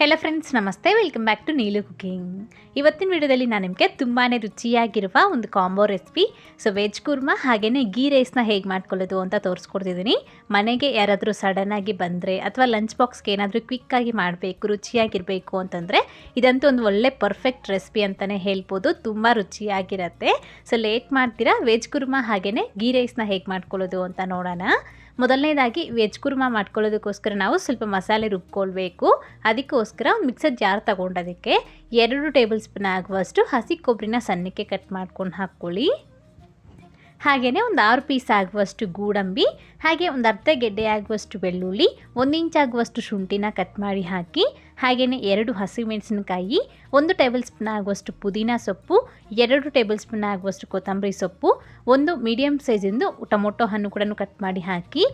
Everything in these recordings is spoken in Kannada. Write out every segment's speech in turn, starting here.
ಹೆಲೋ ಫ್ರೆಂಡ್ಸ್ ನಮಸ್ತೆ. Welcome back to Neelu cooking ಇವತ್ತಿನ ವಿಡಿಯೋದಲ್ಲಿ ನಾನು ನಿಮಗೆ ತುಂಬಾ ರುಚಿಯಾಗಿರುವ ಒಂದು combo recipe so veg kurma ಹಾಗೆಯೇ ಗೀ ರೈಸ್ನ ಹೇಗೆ ಮಾಡ್ಕೊಳ್ಳೋದು ಅಂತ ತೋರಿಸ್ಕೊಡ್ತಿದ್ದೀನಿ. ಮನೆಗೆ ಯಾರಾದರೂ ಸಡನ್ನಾಗಿ ಬಂದರೆ ಅಥವಾ ಲಂಚ್ ಬಾಕ್ಸ್ಗೆ ಏನಾದರೂ ಕ್ವಿಕ್ಕಾಗಿ ಮಾಡಬೇಕು, ರುಚಿಯಾಗಿರಬೇಕು ಅಂತಂದರೆ ಇದಂತೂ ಒಂದು ಒಳ್ಳೆ ಪರ್ಫೆಕ್ಟ್ ರೆಸಿಪಿ ಅಂತಲೇ ಹೇಳ್ಬೋದು. ತುಂಬ ರುಚಿಯಾಗಿರುತ್ತೆ. ಸೊ ಲೇಟ್ ಮಾಡ್ತೀರಾ? ವೆಜ್ ಕುರ್ಮಾ ಹಾಗೆಯೇ ಗೀ ರೈಸ್ನ ಹೇಗೆ ಮಾಡ್ಕೊಳ್ಳೋದು ಅಂತ ನೋಡೋಣ. ಮೊದಲನೇದಾಗಿ ವೆಜ್ ಕುರ್ಮಾ ಮಾಡ್ಕೊಳ್ಳೋದಕ್ಕೋಸ್ಕರ ನಾವು ಸ್ವಲ್ಪ ಮಸಾಲೆ ರುಬ್ಕೊಳ್ಬೇಕು. ಅದಕ್ಕೋಸ್ಕರ ಒಂದು ಮಿಕ್ಸರ್ ಜಾರ್ ತಗೊಂಡೋದಕ್ಕೆ ಎರಡು ಟೇಬಲ್ ಸ್ಪೂನ್ ಆಗುವಷ್ಟು ಹಸಿ ಕೊಬ್ಬರಿನ ಸಣ್ಣಕ್ಕೆ ಕಟ್ ಮಾಡ್ಕೊಂಡು ಹಾಕ್ಕೊಳ್ಳಿ. ಹಾಗೆಯೇ ಒಂದು ಆರು ಪೀಸ್ ಆಗುವಷ್ಟು ಗೋಡಂಬಿ, ಹಾಗೆ ಒಂದು ಅರ್ಧ ಗೆಡ್ಡೆ ಆಗುವಷ್ಟು ಬೆಳ್ಳುಳ್ಳಿ, ಒಂದು ಇಂಚ್ ಆಗುವಷ್ಟು ಶುಂಠಿನ ಕಟ್ ಮಾಡಿ ಹಾಕಿ ಹಾಗೆಯೇ ಎರಡು ಹಸಿಮೆಣಸಿನಕಾಯಿ, ಒಂದು ಟೇಬಲ್ ಸ್ಪೂನ್ ಆಗುವಷ್ಟು ಪುದೀನ ಸೊಪ್ಪು, ಎರಡು ಟೇಬಲ್ ಸ್ಪೂನ್ ಆಗುವಷ್ಟು ಕೊತ್ತಂಬರಿ ಸೊಪ್ಪು, ಒಂದು ಮೀಡಿಯಮ್ ಸೈಜಿಂದು ಟೊಮೊಟೊ ಹಣ್ಣು ಕೂಡ ಕಟ್ ಮಾಡಿ ಹಾಕಿ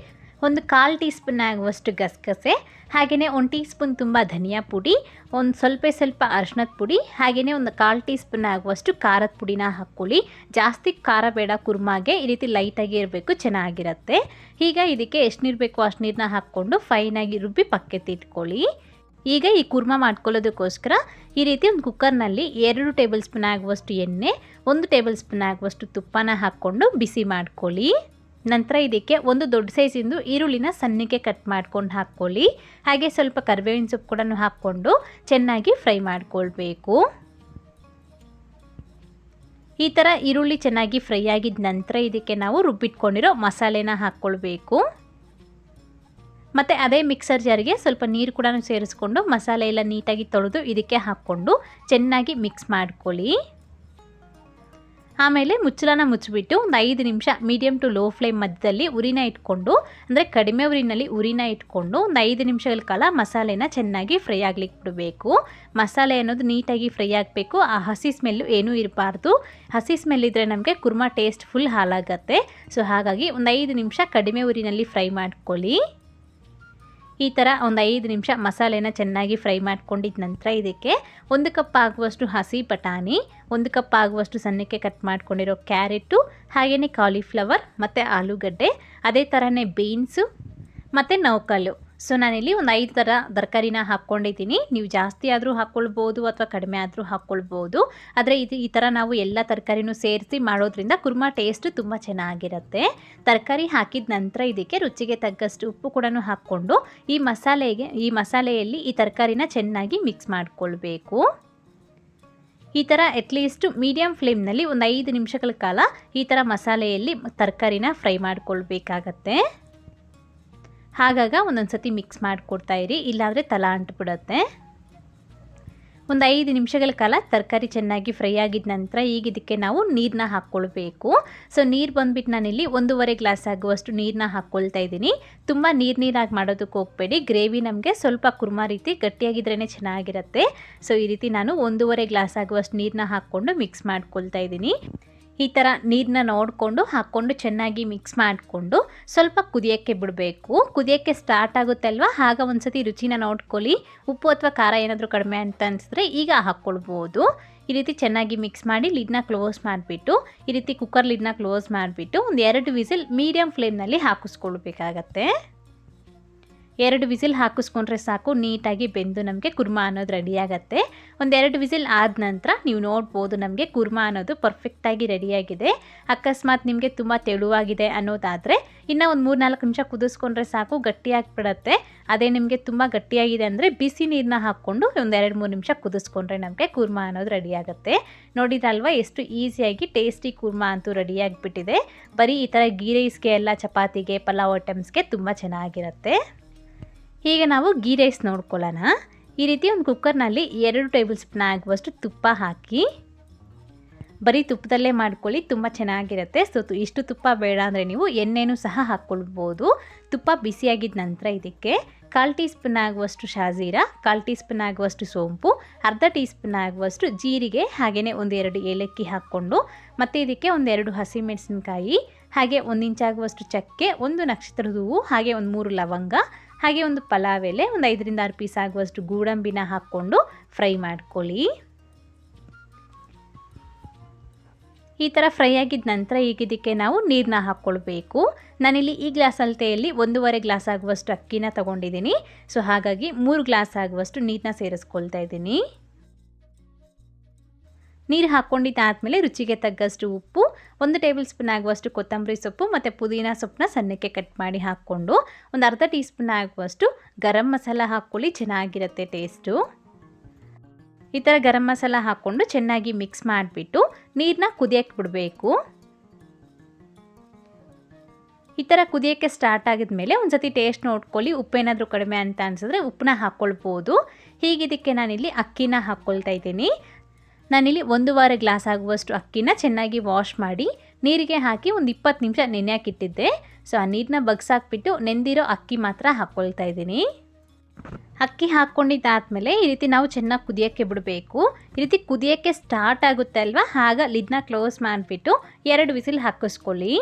ಒಂದು ಕಾಲು ಟೀ ಸ್ಪೂನ್ ಆಗುವಷ್ಟು ಗಸಗಸೆ, ಹಾಗೆಯೇ ಒಂದು ಟೀ ಸ್ಪೂನ್ ತುಂಬ ಧನಿಯಾ ಪುಡಿ, ಒಂದು ಸ್ವಲ್ಪ ಸ್ವಲ್ಪ ಅರ್ಶಿನದ ಪುಡಿ, ಹಾಗೆಯೇ ಒಂದು ಕಾಲು ಟೀ ಸ್ಪೂನ್ ಆಗುವಷ್ಟು ಖಾರದ ಪುಡಿನ ಹಾಕ್ಕೊಳ್ಳಿ. ಜಾಸ್ತಿ ಖಾರ ಬೇಡ, ಕುರ್ಮಾಗೆ ಈ ರೀತಿ ಲೈಟಾಗಿ ಇರಬೇಕು, ಚೆನ್ನಾಗಿರುತ್ತೆ. ಈಗ ಇದಕ್ಕೆ ಎಷ್ಟು ನೀರು ಬೇಕೋ ಅಷ್ಟು ನೀರನ್ನ ಹಾಕ್ಕೊಂಡು ಫೈನಾಗಿ ರುಬ್ಬಿ ಪಕ್ಕಕ್ಕೆ ಇಟ್ಕೊಳ್ಳಿ. ಈಗ ಈ ಕುರ್ಮ ಮಾಡ್ಕೊಳ್ಳೋದಕ್ಕೋಸ್ಕರ ಈ ರೀತಿ ಒಂದು ಕುಕ್ಕರ್ನಲ್ಲಿ ಎರಡು ಟೇಬಲ್ ಸ್ಪೂನ್ ಆಗುವಷ್ಟು ಎಣ್ಣೆ, ಒಂದು ಟೇಬಲ್ ಸ್ಪೂನ್ ಆಗುವಷ್ಟು ತುಪ್ಪನ ಹಾಕ್ಕೊಂಡು ಬಿಸಿ ಮಾಡ್ಕೊಳ್ಳಿ. ನಂತರ ಇದಕ್ಕೆ ಒಂದು ದೊಡ್ಡ ಸೈಜಿಂದು ಈರುಳ್ಳಿನ ಸಣ್ಣಕ್ಕೆ ಕಟ್ ಮಾಡ್ಕೊಂಡು ಹಾಕ್ಕೊಳ್ಳಿ. ಹಾಗೆ ಸ್ವಲ್ಪ ಕರಿಬೇವಿನ ಸೊಪ್ಪು ಕೂಡ ಹಾಕ್ಕೊಂಡು ಚೆನ್ನಾಗಿ ಫ್ರೈ ಮಾಡಿಕೊಳ್ಬೇಕು. ಈ ಥರ ಈರುಳ್ಳಿ ಚೆನ್ನಾಗಿ ಫ್ರೈ ಆಗಿದ ನಂತರ ಇದಕ್ಕೆ ನಾವು ರುಬ್ಬಿಟ್ಕೊಂಡಿರೋ ಮಸಾಲೆನ ಹಾಕ್ಕೊಳ್ಬೇಕು. ಮತ್ತು ಅದೇ ಮಿಕ್ಸರ್ ಜಾರಿಗೆ ಸ್ವಲ್ಪ ನೀರು ಕೂಡ ಸೇರಿಸ್ಕೊಂಡು ಮಸಾಲೆ ಎಲ್ಲ ನೀಟಾಗಿ ತೊಳೆದು ಇದಕ್ಕೆ ಹಾಕ್ಕೊಂಡು ಚೆನ್ನಾಗಿ ಮಿಕ್ಸ್ ಮಾಡ್ಕೊಳ್ಳಿ. ಆಮೇಲೆ ಮುಚ್ಚಳನ ಮುಚ್ಚಿಬಿಟ್ಟು ಒಂದು ಐದು ನಿಮಿಷ ಮೀಡಿಯಮ್ ಟು ಲೋ ಫ್ಲೇಮ್ ಮಧ್ಯದಲ್ಲಿ ಉರಿನ ಇಟ್ಕೊಂಡು, ಅಂದರೆ ಕಡಿಮೆ ಉರಿನಲ್ಲಿ ಉರಿನ ಇಟ್ಕೊಂಡು ಒಂದು ಐದು ನಿಮಿಷಗಳ ಕಾಲ ಮಸಾಲೆನ ಚೆನ್ನಾಗಿ ಫ್ರೈ ಆಗ್ಲಿಕ್ಕೆ ಬಿಡಬೇಕು. ಮಸಾಲೆ ಅನ್ನೋದು ನೀಟಾಗಿ ಫ್ರೈ ಆಗಬೇಕು. ಆ ಹಸಿ ಸ್ಮೆಲ್ಲು ಏನೂ ಇರಬಾರ್ದು. ಹಸಿ ಸ್ಮೆಲ್ ಇದ್ದರೆ ನಮಗೆ ಕುರ್ಮಾ ಟೇಸ್ಟ್ ಫುಲ್ ಹಾಳಾಗತ್ತೆ. ಸೊ ಹಾಗಾಗಿ ಒಂದು ಐದು ನಿಮಿಷ ಕಡಿಮೆ ಉರಿನಲ್ಲಿ ಫ್ರೈ ಮಾಡ್ಕೊಳ್ಳಿ. ಈ ಥರ ಒಂದು ಐದು ನಿಮಿಷ ಮಸಾಲೆನ ಚೆನ್ನಾಗಿ ಫ್ರೈ ಮಾಡ್ಕೊಂಡಿದ್ದ ನಂತರ ಇದಕ್ಕೆ ಒಂದು ಕಪ್ ಆಗುವಷ್ಟು ಹಸಿ ಬಟಾಣಿ, ಒಂದು ಕಪ್ ಆಗುವಷ್ಟು ಸಣ್ಣಕ್ಕೆ ಕಟ್ ಮಾಡ್ಕೊಂಡಿರೋ ಕ್ಯಾರೆಟು ಹಾಗೆಯೇ ಕಾಲಿಫ್ಲವರ್ ಮತ್ತು ಆಲೂಗಡ್ಡೆ, ಅದೇ ಥರನೇ ಬೀನ್ಸು ಮತ್ತು ನೌಕಲ್ಲು ಸೊ ನಾನಿಲ್ಲಿ ಒಂದು ಐದು ಥರ ತರಕಾರಿನ ಹಾಕ್ಕೊಂಡಿದ್ದೀನಿ. ನೀವು ಜಾಸ್ತಿ ಆದರೂ ಹಾಕ್ಕೊಳ್ಬೋದು ಅಥವಾ ಕಡಿಮೆ ಆದರೂ ಹಾಕ್ಕೊಳ್ಬೋದು. ಆದರೆ ಇದು ಈ ಥರ ನಾವು ಎಲ್ಲ ತರಕಾರಿನೂ ಸೇರಿಸಿ ಮಾಡೋದ್ರಿಂದ ಕುರ್ಮಾ ಟೇಸ್ಟ್ ತುಂಬ ಚೆನ್ನಾಗಿರುತ್ತೆ. ತರಕಾರಿ ಹಾಕಿದ ನಂತರ ಇದಕ್ಕೆ ರುಚಿಗೆ ತಗ್ಗಷ್ಟು ಉಪ್ಪು ಕೂಡ ಹಾಕ್ಕೊಂಡು ಈ ಮಸಾಲೆಗೆ, ಈ ಮಸಾಲೆಯಲ್ಲಿ ಈ ತರಕಾರಿನ ಚೆನ್ನಾಗಿ ಮಿಕ್ಸ್ ಮಾಡಿಕೊಳ್ಬೇಕು. ಈ ಥರ ಅಟ್ಲೀಸ್ಟ್ ಮೀಡಿಯಮ್ ಫ್ಲೇಮ್ನಲ್ಲಿ ಒಂದು ಐದು ನಿಮಿಷಗಳ ಕಾಲ ಈ ಥರ ಮಸಾಲೆಯಲ್ಲಿ ತರಕಾರಿನ ಫ್ರೈ ಮಾಡ್ಕೊಳ್ಬೇಕಾಗತ್ತೆ. ಹಾಗಾಗ ಒಂದೊಂದು ಸತಿ ಮಿಕ್ಸ್ ಮಾಡಿಕೊಡ್ತಾ ಇರಿ. ಇಲ್ಲಾಂದರೆ ತಲಾ ಅಂಟ್ಬಿಡುತ್ತೆ. ಒಂದು ಐದು ನಿಮಿಷಗಳ ಕಾಲ ತರಕಾರಿ ಚೆನ್ನಾಗಿ ಫ್ರೈ ಆಗಿದ ನಂತರ ಈಗ ಇದಕ್ಕೆ ನಾವು ನೀರನ್ನ ಹಾಕ್ಕೊಳ್ಬೇಕು. ಸೊ ನೀರು ಬಂದುಬಿಟ್ಟು ನಾನಿಲ್ಲಿ ಒಂದೂವರೆ ಗ್ಲಾಸ್ ಆಗುವಷ್ಟು ನೀರನ್ನ ಹಾಕ್ಕೊಳ್ತಾ ಇದ್ದೀನಿ. ತುಂಬ ನೀರು ನೀರಾಗಿ ಮಾಡೋದಕ್ಕೆ ಹೋಗಬೇಡಿ. ಗ್ರೇವಿ ನಮಗೆ ಸ್ವಲ್ಪ ಕುರ್ಮ ರೀತಿ ಗಟ್ಟಿಯಾಗಿದ್ರೇ ಚೆನ್ನಾಗಿರುತ್ತೆ. ಸೊ ಈ ರೀತಿ ನಾನು ಒಂದೂವರೆ ಗ್ಲಾಸ್ ಆಗುವಷ್ಟು ನೀರನ್ನ ಹಾಕ್ಕೊಂಡು ಮಿಕ್ಸ್ ಮಾಡ್ಕೊಳ್ತಾ ಇದ್ದೀನಿ. ಈ ಥರ ನೀರನ್ನ ನೋಡಿಕೊಂಡು ಹಾಕ್ಕೊಂಡು ಚೆನ್ನಾಗಿ ಮಿಕ್ಸ್ ಮಾಡಿಕೊಂಡು ಸ್ವಲ್ಪ ಕುದಿಯೋಕ್ಕೆ ಬಿಡಬೇಕು. ಕುದಿಯೋಕ್ಕೆ ಸ್ಟಾರ್ಟ್ ಆಗುತ್ತೆ ಅಲ್ವಾ? ಆಗ ಒಂದು ಸತಿ ರುಚಿನ ನೋಡ್ಕೊಳ್ಳಿ. ಉಪ್ಪು ಅಥವಾ ಖಾರ ಏನಾದರೂ ಕಡಿಮೆ ಅಂತ ಅನಿಸಿದ್ರೆ ಈಗ ಹಾಕ್ಕೊಳ್ಬೋದು. ಈ ರೀತಿ ಚೆನ್ನಾಗಿ ಮಿಕ್ಸ್ ಮಾಡಿ ಲಿಡ್ನ ಕ್ಲೋಸ್ ಮಾಡಿಬಿಟ್ಟು, ಈ ರೀತಿ ಕುಕ್ಕರ್ ಲಿಡ್ನ ಕ್ಲೋಸ್ ಮಾಡಿಬಿಟ್ಟು ಒಂದು ಎರಡು ವಿಸಿಲ್ ಮೀಡಿಯಮ್ ಫ್ಲೇಮ್ನಲ್ಲಿ ಹಾಕಿಸ್ಕೊಳ್ಬೇಕಾಗತ್ತೆ. ಎರಡು ವಿಸಿಲ್ ಹಾಕಿಸ್ಕೊಂಡ್ರೆ ಸಾಕು, ನೀಟಾಗಿ ಬೆಂದು ನಮಗೆ ಕುರ್ಮಾ ಅನ್ನೋದು ರೆಡಿಯಾಗತ್ತೆ ಒಂದೆರಡು ವಿಸಿಲ್ ಆದ ನಂತರ ನೀವು ನೋಡ್ಬೋದು ನಮಗೆ ಕುರ್ಮಾ ಅನ್ನೋದು ಪರ್ಫೆಕ್ಟಾಗಿ ರೆಡಿಯಾಗಿದೆ ಅಕಸ್ಮಾತ್ ನಿಮಗೆ ತುಂಬ ತೆಳುವಾಗಿದೆ ಅನ್ನೋದಾದರೆ, ಇನ್ನು ಒಂದು ಮೂರು ನಾಲ್ಕು ನಿಮಿಷ ಕುದಿಸ್ಕೊಂಡ್ರೆ ಸಾಕು, ಗಟ್ಟಿಯಾಗಿಬಿಡತ್ತೆ. ಅದೇ ನಿಮಗೆ ತುಂಬ ಗಟ್ಟಿಯಾಗಿದೆ ಅಂದರೆ ಬಿಸಿ ನೀರನ್ನ ಹಾಕ್ಕೊಂಡು ಒಂದು ಎರಡು ಮೂರು ನಿಮಿಷ ಕುದಿಸ್ಕೊಂಡ್ರೆ ನಮಗೆ ಕುರ್ಮಾ ಅನ್ನೋದು ರೆಡಿಯಾಗುತ್ತೆ ನೋಡಿದ್ರಲ್ವ ಎಷ್ಟು ಈಸಿಯಾಗಿ ಟೇಸ್ಟಿ ಕುರ್ಮಾ ಅಂತೂ ರೆಡಿಯಾಗಿಬಿಟ್ಟಿದೆ ಬರೀ ಈ ಥರ ಗೀ ರೈಸ್ಗೆ ಎಲ್ಲ, ಚಪಾತಿಗೆ, ಪಲಾವ್ ಐಟಮ್ಸ್ಗೆ ತುಂಬ ಚೆನ್ನಾಗಿರುತ್ತೆ. ಈಗ ನಾವು ಗೀ ರೈಸ್ ನೋಡ್ಕೊಳ್ಳೋಣ. ಈ ರೀತಿ ಒಂದು ಕುಕ್ಕರ್ನಲ್ಲಿ ಎರಡು ಟೇಬಲ್ ಸ್ಪೂನ್ ಆಗುವಷ್ಟು ತುಪ್ಪ ಹಾಕಿ, ಬರೀ ತುಪ್ಪದಲ್ಲೇ ಮಾಡ್ಕೊಳ್ಳಿ, ತುಂಬ ಚೆನ್ನಾಗಿರುತ್ತೆ. ಸೊ ಇಷ್ಟು ತುಪ್ಪ ಬೇಡ ಅಂದರೆ ನೀವು ಎಣ್ಣೆನೂ ಸಹ ಹಾಕ್ಕೊಳ್ಬೋದು. ತುಪ್ಪ ಬಿಸಿಯಾಗಿದ್ದ ನಂತರ ಇದಕ್ಕೆ ಕಾಲು ಟೀ ಸ್ಪೂನ್ ಆಗುವಷ್ಟು ಶಾಜೀರ, ಕಾಲು ಟೀ ಸ್ಪೂನ್ ಆಗುವಷ್ಟು ಸೋಂಪು, ಅರ್ಧ ಟೀ ಸ್ಪೂನ್ ಆಗುವಷ್ಟು ಜೀರಿಗೆ, ಹಾಗೆಯೇ ಒಂದೆರಡು ಏಲಕ್ಕಿ ಹಾಕ್ಕೊಂಡು, ಮತ್ತು ಇದಕ್ಕೆ ಒಂದೆರಡು ಹಸಿಮೆಣಸಿನ್ಕಾಯಿ ಹಾಗೆ ಒಂದು ಇಂಚಾಗುವಷ್ಟು ಚಕ್ಕೆ, ಒಂದು ನಕ್ಷತ್ರದ ಹೂವು, ಹಾಗೆ ಒಂದು ಮೂರು ಲವಂಗ ಹಾಗೆ ಒಂದು ಪಲಾವ್ ಎಲೆ, ಒಂದು ಐದರಿಂದ ಆರು ಪೀಸ್ ಆಗುವಷ್ಟು ಗೋಡಂಬಿನ ಹಾಕ್ಕೊಂಡು ಫ್ರೈ ಮಾಡ್ಕೊಳ್ಳಿ. ಈ ಥರ ಫ್ರೈ ಆಗಿದ ನಂತರ ಈಗ ಇದಕ್ಕೆ ನಾವು ನೀರನ್ನ ಹಾಕ್ಕೊಳ್ಬೇಕು. ನಾನಿಲ್ಲಿ ಈ ಗ್ಲಾಸ್ ಅಳತೆಯಲ್ಲಿ ಒಂದೂವರೆ ಗ್ಲಾಸ್ ಆಗುವಷ್ಟು ಅಕ್ಕಿನ ತಗೊಂಡಿದ್ದೀನಿ. ಸೊ ಹಾಗಾಗಿ ಮೂರು ಗ್ಲಾಸ್ ಆಗುವಷ್ಟು ನೀರನ್ನ ಸೇರಿಸ್ಕೊಳ್ತಾ ಇದ್ದೀನಿ. ನೀರು ಹಾಕ್ಕೊಂಡಿದ್ದಾದಮೇಲೆ ರುಚಿಗೆ ತಗ್ಗಷ್ಟು ಉಪ್ಪು, ಒಂದು ಟೇಬಲ್ ಸ್ಪೂನ್ ಆಗುವಷ್ಟು ಕೊತ್ತಂಬರಿ ಸೊಪ್ಪು ಮತ್ತು ಪುದೀನ ಸೊಪ್ಪನ್ನ ಸಣ್ಣಕ್ಕೆ ಕಟ್ ಮಾಡಿ ಹಾಕ್ಕೊಂಡು ಒಂದು ಅರ್ಧ ಟೀ ಸ್ಪೂನ್ ಆಗುವಷ್ಟು ಗರಂ ಮಸಾಲ ಹಾಕ್ಕೊಳ್ಳಿ, ಚೆನ್ನಾಗಿರುತ್ತೆ ಟೇಸ್ಟು ಈ ಥರ ಗರಂ ಮಸಾಲ ಹಾಕ್ಕೊಂಡು ಚೆನ್ನಾಗಿ ಮಿಕ್ಸ್ ಮಾಡಿಬಿಟ್ಟು ನೀರನ್ನ ಕುದಿಯಕ್ಕೆ ಬಿಡಬೇಕು. ಈ ಥರ ಕುದಿಯೋಕ್ಕೆ ಸ್ಟಾರ್ಟ್ ಆಗಿದ್ಮೇಲೆ ಒಂದು ಸತಿ ಟೇಸ್ಟ್ ನೋಡ್ಕೊಳ್ಳಿ, ಉಪ್ಪೇನಾದರೂ ಕಡಿಮೆ ಅಂತ ಅನಿಸಿದ್ರೆ ಉಪ್ಪನ್ನ ಹಾಕ್ಕೊಳ್ಬೋದು. ಹೀಗಿದ್ದಕ್ಕೆ ನಾನಿಲ್ಲಿ ಅಕ್ಕಿನ ಹಾಕ್ಕೊಳ್ತಾ ಇದ್ದೀನಿ. ನಾನಿಲ್ಲಿ ಒಂದು ವಾರ ಗ್ಲಾಸ್ ಆಗುವಷ್ಟು ಅಕ್ಕಿನ ಚೆನ್ನಾಗಿ ವಾಶ್ ಮಾಡಿ ನೀರಿಗೆ ಹಾಕಿ ಒಂದು ಇಪ್ಪತ್ತು ನಿಮಿಷ ನೆನೆಯಾಕಿಟ್ಟಿದ್ದೆ. ಸೊ ಆ ನೀರನ್ನ ಬಗ್ಸಾಕ್ಬಿಟ್ಟು ನೆಂದಿರೋ ಅಕ್ಕಿ ಮಾತ್ರ ಹಾಕ್ಕೊಳ್ತಾ ಇದ್ದೀನಿ. ಅಕ್ಕಿ ಹಾಕ್ಕೊಂಡಿದ್ದಾದಮೇಲೆ ಈ ರೀತಿ ನಾವು ಚೆನ್ನಾಗಿ ಕುದಿಯೋಕ್ಕೆ ಬಿಡಬೇಕು. ಈ ರೀತಿ ಕುದಿಯೋಕ್ಕೆ ಸ್ಟಾರ್ಟ್ ಆಗುತ್ತೆ ಅಲ್ವಾ? ಆಗ ಲಿಡ್ನ ಕ್ಲೋಸ್ ಮಾಡಿಬಿಟ್ಟು ಎರಡು ವಿಸಿಲ್ ಹಾಕಿಸ್ಕೊಳ್ಳಿ.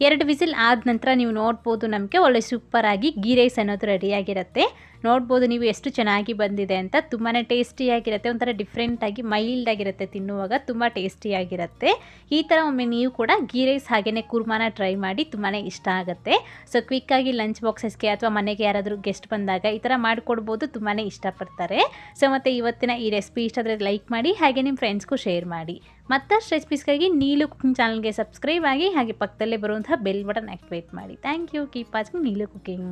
ಎರಡು ವಿಸಿಲ್ ಆದ ನಂತರ ನೀವು ನೋಡ್ಬೋದು ನಮಗೆ ಒಳ್ಳೆ ಸೂಪರಾಗಿ ಗೀ ರೈಸ್ ಅನ್ನೋದು ರೆಡಿಯಾಗಿರುತ್ತೆ ನೋಡ್ಬೋದು ನೀವು ಎಷ್ಟು ಚೆನ್ನಾಗಿ ಬಂದಿದೆ ಅಂತ. ತುಂಬಾ ಟೇಸ್ಟಿಯಾಗಿರುತ್ತೆ ಒಂಥರ ಡಿಫ್ರೆಂಟಾಗಿ ಮೈಲ್ಡಾಗಿರುತ್ತೆ ತಿನ್ನುವಾಗ, ತುಂಬ ಟೇಸ್ಟಿಯಾಗಿರುತ್ತೆ ಈ ಥರ ಒಮ್ಮೆ ನೀವು ಕೂಡ ಗೀ ರೈಸ್ ಹಾಗೆಯೇ ಕುರ್ಮಾನ ಟ್ರೈ ಮಾಡಿ ತುಂಬಾ ಇಷ್ಟ ಆಗುತ್ತೆ. ಸೊ ಕ್ವಿಕ್ಕಾಗಿ ಲಂಚ್ ಬಾಕ್ಸಸ್ಗೆ ಅಥವಾ ಮನೆಗೆ ಯಾರಾದರೂ ಗೆಸ್ಟ್ ಬಂದಾಗ ಈ ಥರ ಮಾಡಿಕೊಡ್ಬೋದು ತುಂಬಾ ಇಷ್ಟಪಡ್ತಾರೆ. ಸೊ ಮತ್ತು ಇವತ್ತಿನ ಈ ರೆಸಿಪಿ ಇಷ್ಟ ಆದರೆ ಲೈಕ್ ಮಾಡಿ, ಹಾಗೆ ನಿಮ್ಮ ಫ್ರೆಂಡ್ಸ್ಗೂ ಶೇರ್ ಮಾಡಿ. ಮತ್ತಷ್ಟು ರೆಸಿಪೀಸ್ಗಾಗಿ ನೀಲು ಕುಕಿಂಗ್ ಚಾನಲ್ಗೆ ಸಬ್ಸ್ಕ್ರೈಬ್ ಆಗಿ, ಹಾಗೆ ಪಕ್ಕದಲ್ಲೇ ಬರುವಂತಹ ಬೆಲ್ ಬಟನ್ ಆಕ್ಟಿವೇಟ್ ಮಾಡಿ. Thank you keep watching Neelu cooking